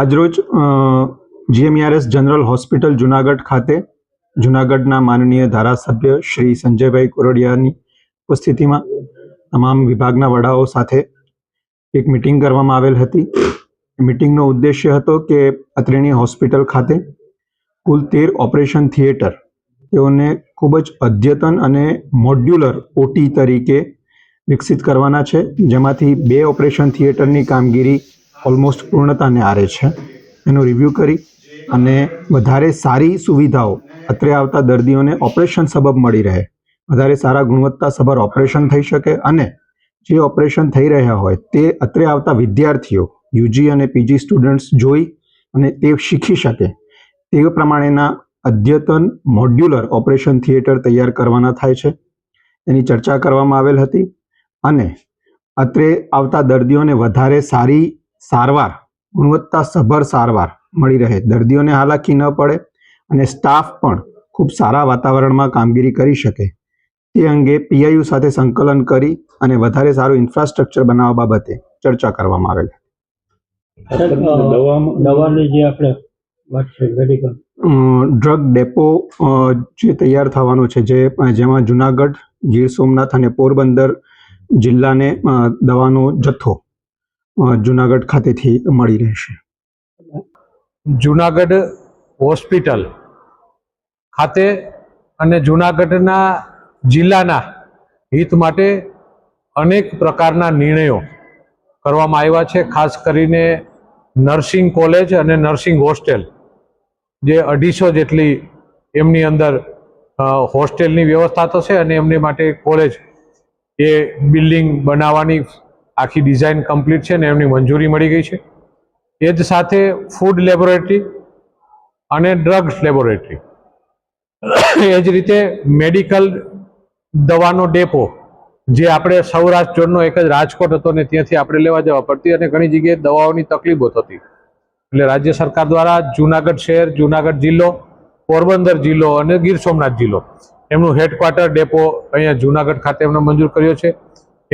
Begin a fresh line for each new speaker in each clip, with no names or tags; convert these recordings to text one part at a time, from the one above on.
આજરોજ GMRS general hospital Junagadh ખાતે જુનાગઢના માનનીય ધારાસભ્ય શ્રી સંજયભાઈ કોરડિયાની ઉપસ્થિતિમાં તમામ વિભાગના વડાઓ સાથે એક મિટિંગ કરવામાં આવેલ હતી. મિટિંગનો ઉદ્દેશ્ય હતો કે અત્રેણી હોસ્પિટલ ખાતે કુલ તેર ઓપરેશન થિયેટર, તેઓને ખૂબ જ અદ્યતન અને મોડ્યુલર ઓટી તરીકે વિકસિત કરવાના છે, જેમાંથી બે ઓપરેશન થિયેટરની કામગીરી ઓલમોસ્ટ પૂર્ણતાને આરે છે. એનો રિવ્યૂ કરી અને વધારે સારી સુવિધાઓ અત્રે આવતા દર્દીઓને ઓપરેશન સબબ મળી રહે. વધારે સારા ગુણવત્તાસભર ઓપરેશન થઈ શકે અને જે ઓપરેશન થઈ રહ્યા હોય તે અત્રે આવતા વિદ્યાર્થીઓ, યુજી અને પીજી સ્ટુડન્ટ્સ જોઈ અને તે શીખી શકે. તે પ્રમાણેના અદ્યતન મોડ્યુલર ઓપરેશન થિયેટર તૈયાર કરવાના થાય છે. એની ચર્ચા કરવામાં આવેલ હતી અને અત્રે આવતા દર્દીઓને વધારે સારી સારવાર ગુણવત્તાસભર સારવાર મળી રહે. દર્દીઓને હાલાકી ન પડે અને સ્ટાફ પણ ખૂબ સારા વાતાવરણમાં કામગીરી કરી શકે. તે અંગે પીઆઈયુ સાથે સંકલન કરી અને વધારે સારું ઇન્ફ્રાસ્ટ્રક્ચર બનાવવા બાબતે ચર્ચા કરવામાં આવેલ.
દવાની જે આપણે વાત છે મેડિકલ
ડ્રગ ડેપો જે તૈયાર થવાનો છે જે જેમાં જુનાગઢ ગીર સોમનાથ અને પોરબંદર જિલ્લાને દવાનો જથ્થો જુનાગઢ ખાતેથી મળી રહેશે.
જુનાગઢ હોસ્પિટલ ખાતે અને જુનાગઢના જિલ્લાના હિત માટે અનેક પ્રકારના નિર્ણયો કરવામાં આવ્યા છે, ખાસ કરીને નર્સિંગ કોલેજ અને નર્સિંગ હોસ્ટેલ, જે અઢીસો જેટલી એમની અંદર હોસ્ટેલની વ્યવસ્થા થશે અને એમની માટે કોલેજ એ બિલ્ડિંગ બનાવવાની આખી ડિઝાઇન કમ્પ્લીટ છે ને એમની મંજૂરી મળી ગઈ છે. એ જ સાથે ફૂડ લેબોરેટરી અને ડ્રગ્સ લેબોરેટરી એ જ રીતે મેડિકલ દવાનો ડેપો, જે આપણે સૌરાષ્ટ્ર ઝોનનો એક જ રાજકોટ હતો ને ત્યાંથી આપણે લેવા જવા પડતી અને ઘણી જગ્યાએ દવાઓની તકલીફો થતી. એટલે રાજ્ય સરકાર દ્વારા જુનાગઢ શહેર, જુનાગઢ જિલ્લો, પોરબંદર જિલ્લો અને ગીર સોમનાથ જિલ્લો એમનું હેડક્વાર્ટર ડેપો અહીંયા જુનાગઢ ખાતે એમને મંજૂર કર્યો છે.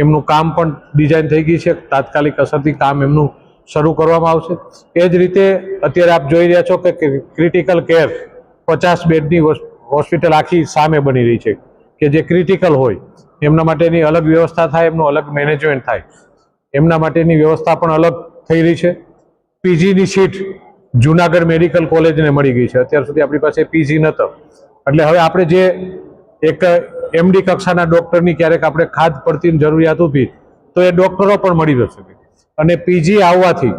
એમનું કામ પણ ડિઝાઇન થઈ ગઈ છે. તાત્કાલિક અસરથી કામ એમનું શરૂ કરવામાં આવશે. એ જ રીતે અત્યારે આપ જોઈ રહ્યા છો કે ક્રિટિકલ કેર પચાસ બેડની હોસ્પિટલ આખી સામે બની રહી છે. કે જે ક્રિટિકલ હોય, એમના માટેની અલગ વ્યવસ્થા થાય, એમનું અલગ મેનેજમેન્ટ થાય. એમના માટેની વ્યવસ્થા પણ અલગ થઈ રહી છે. પીજીની સીટ જુનાગઢ મેડિકલ કોલેજને મળી ગઈ છે. અત્યાર સુધી આપણી પાસે પીજી નહોતો. એટલે હવે આપણે જે એક એમડી કક્ષાના ડૉક્ટરની ક્યારેક આપણે ખાદ પડતી જરૂરિયાત ઊભી, તો એ ડૉક્ટરો પણ મળી રહેશે અને પીજી આવવાથી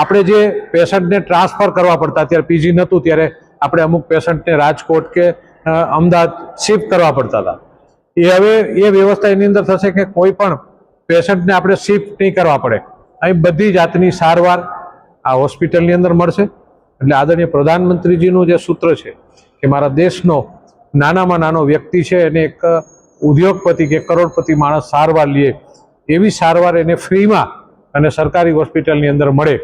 આપણે જે પેશન્ટને ટ્રાન્સફર કરવા પડતા ત્યારે પીજી નહોતું, ત્યારે આપણે અમુક પેશન્ટને રાજકોટ કે અમદાવાદ શિફ્ટ કરવા પડતા હતા. એ હવે એ વ્યવસ્થા એની અંદર થશે કે કોઈ પણ પેશન્ટને આપણે શિફ્ટ નહીં કરવા પડે. અહીં બધી જાતની સારવાર આ હોસ્પિટલની અંદર મળશે. એટલે આદરણીય પ્રધાનમંત્રીજીનું જે સૂત્ર છે કે મારા દેશનો નાનામાં નાનો વ્યક્તિ છે એને એક ઉદ્યોગપતિ કે કરોડપતિ માણસ સારવાર લે, એવી સારવાર એને ફ્રીમાં અને સરકારી હોસ્પિટલની અંદર મળે,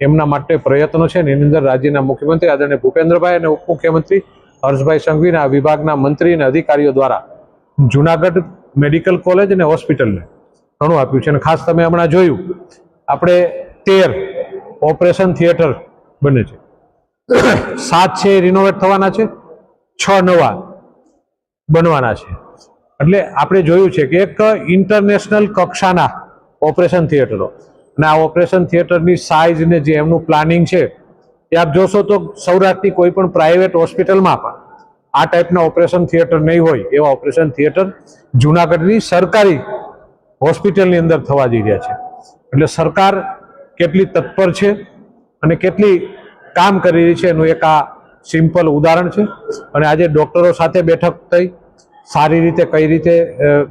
એમના માટે પ્રયત્નો છે ને એની અંદર રાજ્યના મુખ્યમંત્રી આદરણીય ભૂપેન્દ્રભાઈ અને ઉપમુખ્યમંત્રી હર્ષભાઈ સંઘવીના વિભાગના મંત્રી અને અધિકારીઓ દ્વારા જુનાગઢ મેડિકલ કોલેજ અને હોસ્પિટલને ઘણું આપ્યું છે અને ખાસ તમે હમણાં જોયું, આપણે તેર ઓપરેશન થિયેટર બને છે. સાત છે રિનોવેટ થવાના છે, છ નવા. બનવાના છે. એટલે આપણે જોયું છે કે એક ઇન્ટરનેશનલ કક્ષાના ઓપરેશન થિયેટરો અને આ ઓપરેશન થિયેટરની સાઇઝ ને જે એમનું પ્લાનિંગ છે, એ આપ જોશો તો સૌરાષ્ટ્રની કોઈ પણ પ્રાઇવેટ હોસ્પિટલમાં પણ આ ટાઈપના ઓપરેશન થિયેટર નહીં હોય, એવા ઓપરેશન થિયેટર જુનાગઢની સરકારી હોસ્પિટલની અંદર થવા જઈ રહ્યા છે. એટલે સરકાર કેટલી તત્પર છે અને કેટલી કામ કરી રહી છે એનું એક આ સિમ્પલ ઉદાહરણ છે. અને આજે ડૉક્ટરો સાથે બેઠક થઈ સારી રીતે કઈ રીતે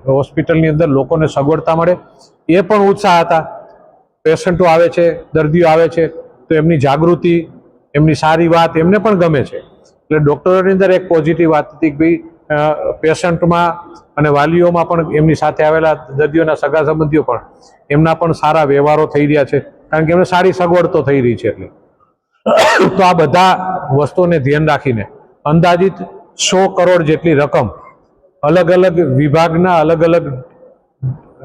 હોસ્પિટલની અંદર લોકોને સગવડતા મળે, એ પણ ઉત્સાહ હતા. પેશન્ટો આવે છે, દર્દીઓ આવે છે, તો એમની જાગૃતિ, એમની સારી વાત એમને પણ ગમે છે. એટલે ડૉક્ટરોની અંદર એક પોઝિટિવ વાત હતી કે ભાઈ પેશન્ટમાં અને વાલીઓમાં પણ એમની સાથે આવેલા દર્દીઓના સગા સંબંધીઓ પણ એમના પણ સારા વ્યવહારો થઈ રહ્યા છે, કારણ કે એમને સારી સગવડ તો થઈ રહી છે એટલે. તો આ બધા વસ્તુઓને ધ્યાન રાખીને અંદાજિત સો કરોડ જેટલી રકમ અલગ અલગ વિભાગના અલગ અલગ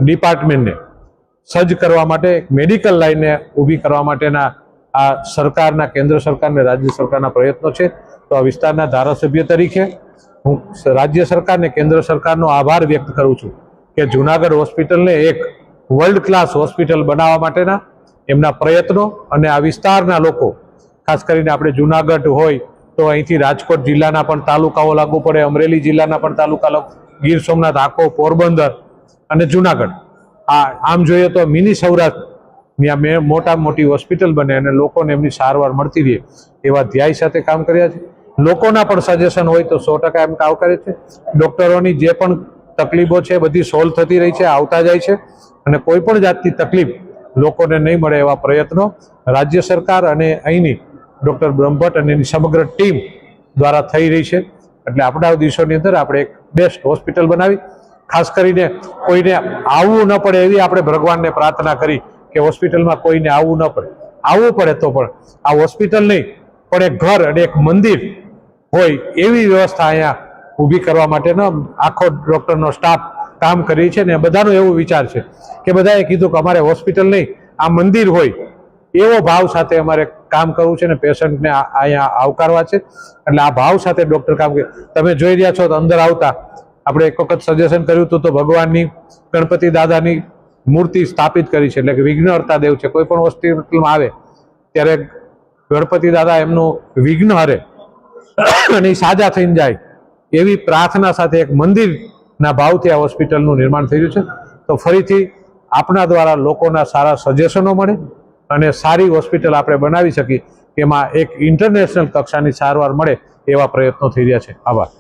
ડિપાર્ટમેન્ટને સજ્જ કરવા માટે મેડિકલ લાઈને ઊભી કરવા માટેના આ સરકારના, કેન્દ્ર સરકારને, રાજ્ય સરકારના પ્રયત્નો છે. તો આ વિસ્તારના ધારાસભ્ય તરીકે હું રાજ્ય સરકારને, કેન્દ્ર સરકારનો આભાર વ્યક્ત કરું છું કે જુનાગઢ હોસ્પિટલને એક વર્લ્ડ ક્લાસ હોસ્પિટલ બનાવવા માટેના એમના પ્રયત્નો અને આ વિસ્તારના લોકો, ખાસ કરીને આપણે જુનાગઢ હોય તો અહીંથી રાજકોટ જિલ્લાના પણ તાલુકાઓ લાગુ પડે. અમરેલી જિલ્લાના પણ તાલુકા ગીર સોમનાથ, આખો પોરબંદર અને જુનાગઢ. આ આમ જોઈએ તો મિની સૌરાષ્ટ્રની ત્યાં મેં, મોટા મોટી હોસ્પિટલ બને અને લોકોને એમની સારવાર મળતી રહે એવા ધ્યાય સાથે કામ કર્યા છે. લોકોના પણ સજેશન હોય તો સો ટકા એમ આવકારે છે. ડૉક્ટરોની જે પણ તકલીફો છે બધી સોલ્વ થતી રહી છે, આવતા જાય છે અને કોઈ પણ જાતની તકલીફ લોકોને નહીં મળે એવા પ્રયત્નો રાજ્ય સરકાર અને અહીંની ડૉક્ટર બ્રહ્મભટ્ટ અને એની સમગ્ર ટીમ દ્વારા થઈ રહી છે. એટલે આપણા દિવસોની અંદર આપણે એક બેસ્ટ હોસ્પિટલ બનાવી. ખાસ કરીને કોઈને આવવું ન પડે એવી આપણે ભગવાનને પ્રાર્થના કરી કે હોસ્પિટલમાં કોઈને આવવું ન પડે. આવવું પડે તો પણ આ હોસ્પિટલ નહીં, પણ એક ઘર અને એક મંદિર હોય એવી વ્યવસ્થા અહીંયા ઊભી કરવા માટેનો આખો ડૉક્ટરનો સ્ટાફ કામ કરી છે ને બધાનો એવો વિચાર છે કે બધાએ કીધું કે અમારે હોસ્પિટલ નહીં, આ મંદિર હોય એવો ભાવ સાથે અમારે કામ કરવું છે ને પેશન્ટને અહીંયા આવકારવા છે. એટલે આ ભાવ સાથે ડૉક્ટર કામ તમે જોઈ રહ્યા છો તો અંદર આવતા. આપણે એક વખત સજેશન કર્યું હતું તો ભગવાનની, ગણપતિ દાદાની મૂર્તિ સ્થાપિત કરી છે. એટલે કે વિઘ્નહર્તા દેવ છે. કોઈ પણ હોસ્પિટલમાં આવે, ત્યારે ગણપતિ દાદા એમનું વિઘ્ન હરે અને સાજા થઈને જાય. એવી પ્રાર્થના સાથે એક મંદિરના ભાવથી આ હોસ્પિટલનું નિર્માણ થયું છે. તો ફરીથી આપણા દ્વારા લોકોના સારા સજેશનો મળે. અને સારી હોસ્પિટલ આપણે બનાવી શકીએ, એમાં એક ઇન્ટરનેશનલ કક્ષાની સારવાર મળે એવા પ્રયત્નો થઈ રહ્યા છે. આભાર.